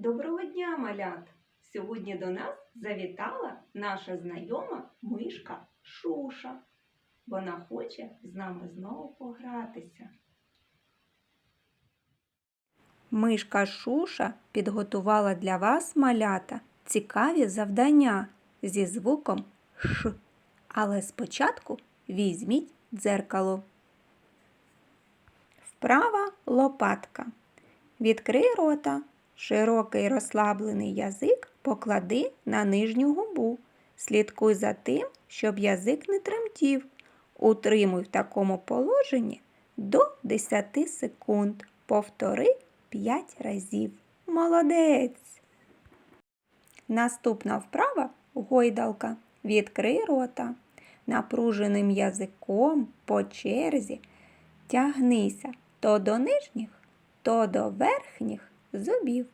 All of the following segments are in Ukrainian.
Доброго дня, малят! Сьогодні до нас завітала наша знайома мишка Шуша. Вона хоче з нами знову погратися. Мишка Шуша підготувала для вас малята цікаві завдання зі звуком Ш. Але спочатку візьміть дзеркало. Вправа лопатка. Відкрий рота. Широкий розслаблений язик поклади на нижню губу. Слідкуй за тим, щоб язик не тремтів. Утримуй в такому положенні до 10 секунд. Повтори 5 разів. Молодець! Наступна вправа гойдалка. Відкрий рота. Напруженим язиком по черзі тягнися то до нижніх, то до верхніх зубів.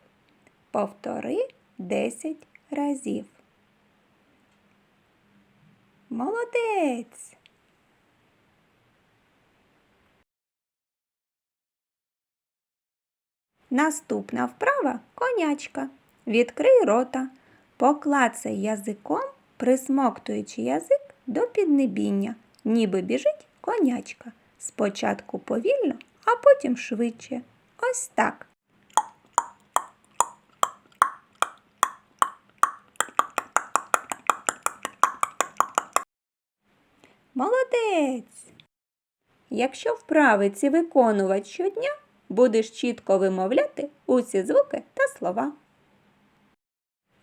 Повтори 10 разів. Молодець! Наступна вправа конячка. Відкрий рота. Поклацай язиком, присмоктуючи язик до піднебіння, ніби біжить конячка. Спочатку повільно, а потім швидше. Ось так. Молодець! Якщо вправи ці виконувати щодня, будеш чітко вимовляти усі звуки та слова.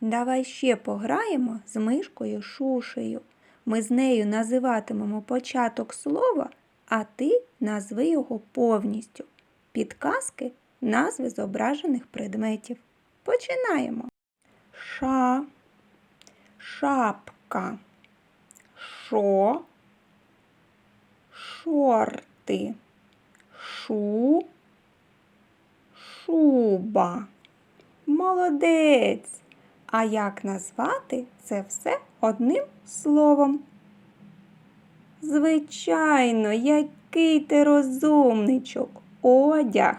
Давай ще пограємо з мишкою Шушею. Ми з нею називатимемо початок слова, а ти назви його повністю. Підказки назви зображених предметів. Починаємо. Ша, шапка, шо, шорти, шу, шуба. Молодець! А як назвати це все одним словом? Звичайно, який ти розумничок, одяг.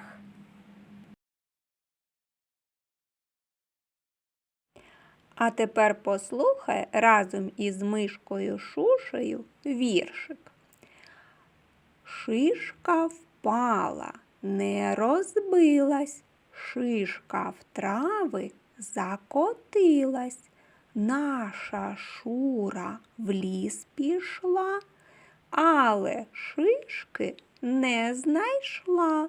А тепер послухай разом із мишкою Шушею віршик. Шишка впала, не розбилась, шишка в трави закотилась. Наша шура в ліс пішла, але шишки не знайшла.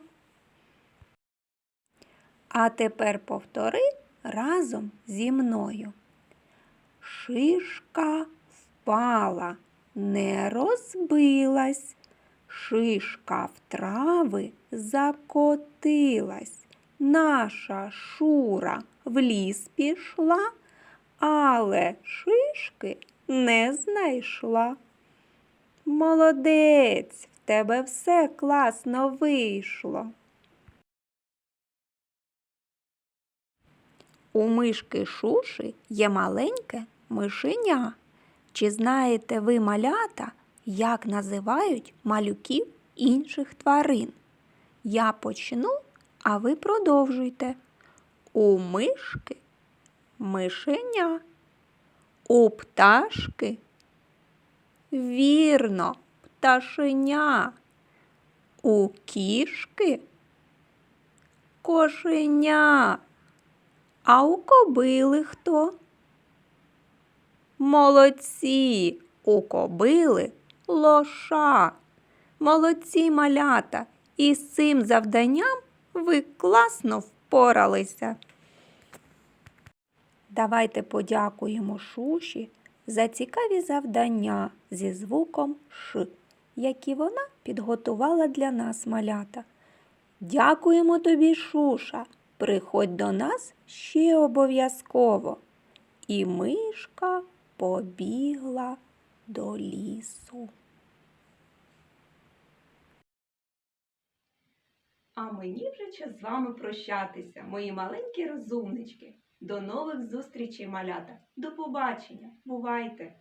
А тепер повтори разом зі мною. Шишка впала, не розбилась, шишка в трави закотилась. Наша шура в ліс пішла, але шишки не знайшла. Молодець, в тебе все класно вийшло. У мишки Шуши є маленьке мишеня. Чи знаєте ви малята, як називають малюків інших тварин? Я почну, а ви продовжуйте. У мишки мишеня. У пташки вірно, пташеня. У кішки кошеня. А у кобили хто? Молодці, у кобили лоша. Молодці малята, і з цим завданням ви класно впоралися. Давайте подякуємо Шуші за цікаві завдання зі звуком Ш, які вона підготувала для нас малята. Дякуємо тобі, Шуша. Приходь до нас ще обов'язково. І мишка побігла до лісу. А мені вже час з вами прощатися, мої маленькі розумнички. До нових зустрічей, малята. До побачення. Бувайте!